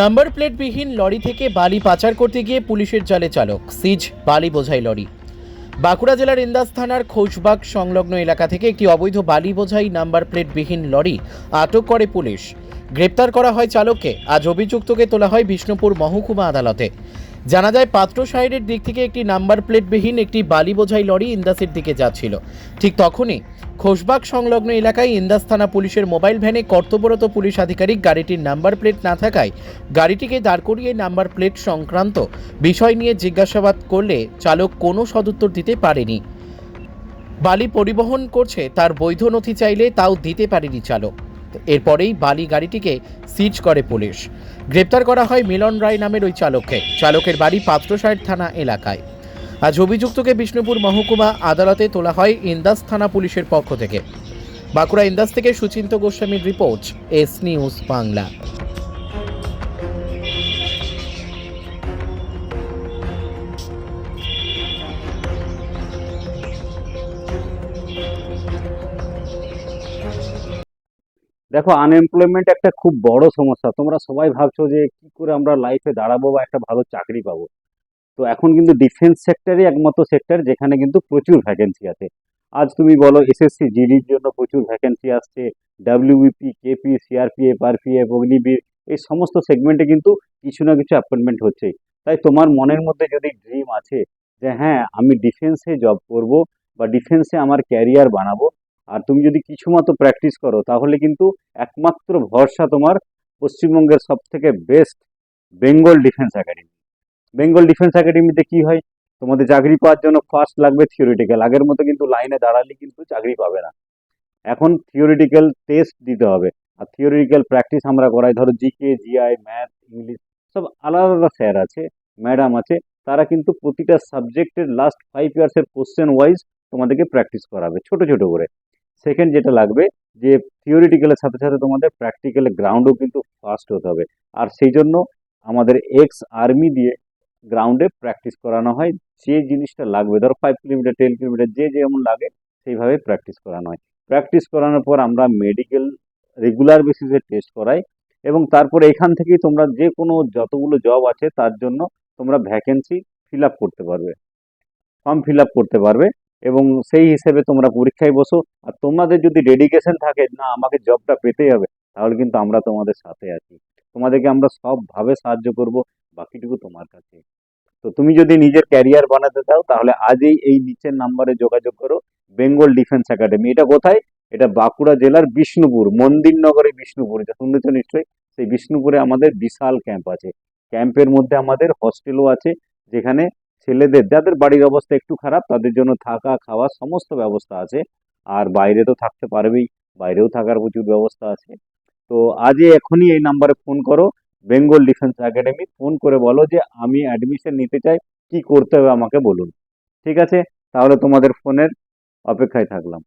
Number প্লেটবিহীন lorry থেকে বালি পাচার করতে গিয়ে পুলিশের জালে চালক। সিজ, বালি বোঝাই লরি। বাঁকুড়া জেলার ইন্দাস থানার খোশবাগ সংলগ্ন এলাকা থেকে একটি অবৈধ বালি বোঝাই নাম্বার প্লেটবিহীন লরি আটক করে পুলিশ। গ্রেপ্তার করা হয় চালককে। আজ অভিযুক্তকে তোলা হয় বিষ্ণুপুর মহকুমা আদালতে। জানা যায়, পাত্র সাইডের দিক থেকে একটি নাম্বার প্লেটবিহীন একটি বালি বোঝাই লরি ইন্দাসের দিকে যাচ্ছিল। ঠিক তখনই খোশবাগ সংলগ্ন এলাকায় ইন্দাস থানা পুলিশের মোবাইল ভ্যানে কর্তব্যরত পুলিশ আধিকারিক গাড়িটির নাম্বার প্লেট না থাকায় গাড়িটিকে দাঁড় করিয়ে নাম্বার প্লেট সংক্রান্ত বিষয় নিয়ে জিজ্ঞাসাবাদ করলে চালক কোনো সদুত্তর দিতে পারেনি। বালি পরিবহন করছে, তার বৈধ নথি চাইলে তাও দিতে পারেনি চালক। এরপরেই বালি গাড়িটিকে সিজ করে পুলিশ। গ্রেপ্তার করা হয় মিলন রায় নামের ওই চালককে। চালকের বাড়ি পাত্রসাহের থানা এলাকায়। আজ অভিযুক্তকে বিষ্ণুপুর মহকুমা আদালতে তোলা হয় ইন্দাস থানা পুলিশের পক্ষ থেকে। বাঁকুড়া ইন্দাস থেকে সুচিন্ত গোস্বামীর রিপোর্ট, এস নিউজ বাংলা। দেখো আনএমপ্লয়মেন্ট একটা খুব বড় সমস্যা। তোমরা সবাই ভাবছ যে কি করে আমরা লাইফে দাঁড়াবো বা একটা ভালো চাকরি পাবো। তো এখন কিন্তু ডিফেন্স সেক্টরই একমাত্র সেক্টর যেখানে কিন্তু প্রচুর ভ্যাকেন্সি আছে। আজ তুমি বলো এসএসসি জিডির জন্য প্রচুর ভ্যাকেন্সি আসছে WBP KP CRPF RPF Agniveer এই সমস্ত সেগমেন্টে কিন্তু কিছু না কিছু অ্যাপয়েন্টমেন্ট হচ্ছে তাই তোমার মনের মধ্যে যদি ড্রিম আছে যে হ্যাঁ আমি ডিফেন্সে জব করব বা ডিফেন্সে আমার ক্যারিয়ার বানাবো, আর তুমি যদি কিছু মতো প্র্যাকটিস করো, তাহলে কিন্তু একমাত্র ভরসা তোমার পশ্চিমবঙ্গের সব থেকে best Bengal defence academy Bengal defence একাডেমিতে কি হয়? তোমাদের চাকরি পাওয়ার জন্য ফার্স্ট লাগবে থিওরিটিক্যাল আগের মতো কিন্তু লাইনে দাঁড়ালে কিন্তু চাকরি পাবে না। এখন থিওরিটিক্যাল টেস্ট দিতে হবে। আর থিওরিটিক্যাল প্র্যাকটিস আমরা করাই। ধরো জিকে জিআই ম্যাথ ইংলিশ সব আলাদা আলাদা স্যার আছে ম্যাডাম আছে। তারা কিন্তু প্রতিটা সাবজেক্টের লাস্ট ফাইভ ইয়ার্সের কোশ্চেন ওয়াইজ তোমাদেরকে প্র্যাকটিস করাবে, ছোট ছোট করে। সেকেন্ড যেটা লাগবে, যে থিওরিটিক্যালের সাথে সাথে তোমাদের প্র্যাকটিক্যাল গ্রাউন্ডও কিন্তু ফাস্ট হতে হবে। আর সেই জন্য আমাদের এক্স আর্মি দিয়ে গ্রাউন্ডে প্র্যাকটিস করানো হয়। যে জিনিসটা লাগবে, ধরো ফাইভ কিলোমিটার টেন কিলোমিটার যে যেমন লাগে, সেইভাবে প্র্যাকটিস করানো হয়। প্র্যাকটিস করানোর পর আমরা মেডিকেল রেগুলার বেসিসে টেস্ট করাই এবং তারপরে এখান থেকেই তোমরা যে কোনো যতগুলো জব আছে, তার জন্য তোমরা ভ্যাকেন্সি ফিল আপ করতে পারবে। ফর্ম ফিল আপ করতে পারবে এবং সেই হিসেবে তোমরা পরীক্ষায় বসো। আর তোমাদের যদি ডেডিকেশন থাকে, না, আমাকে জবটা পেতেই হবে, তাহলে কিন্তু আমরা তোমাদের সাথে আছি। তোমাদেরকে আমরা সবভাবে সাহায্য করব। বাকিটুকু তোমার কাছে। তো তুমি যদি নিজের ক্যারিয়ার বানাতে চাও, তাহলে আজই এই নিচের নাম্বারে যোগাযোগ করো বেঙ্গল ডিফেন্স একাডেমি এটা কোথায়? এটা বাঁকুড়া জেলার বিষ্ণুপুর, মন্দিরনগরে বিষ্ণুপুর। এটা শুনেছ নিশ্চয়ই? সেই বিষ্ণুপুরে আমাদের বিশাল ক্যাম্প আছে। ক্যাম্পের মধ্যে আমাদের হস্টেলও আছে, যেখানে ছেলেদের, যাদের বাড়ির অবস্থা একটু খারাপ, তাদের জন্য থাকা খাওয়া সমস্ত ব্যবস্থা আছে। আর বাইরে তো থাকতে পারবেই, বাইরেও থাকার প্রচুর ব্যবস্থা আছে। তো আজই এখনই এই নাম্বারে ফোন করো। বেঙ্গল ডিফেন্স একাডেমি ফোন করে বলো যে আমি অ্যাডমিশন নিতে চাই, কি করতে হবে আমাকে বলুন। ঠিক আছে? তাহলে তোমাদের ফোনের অপেক্ষায় থাকলাম।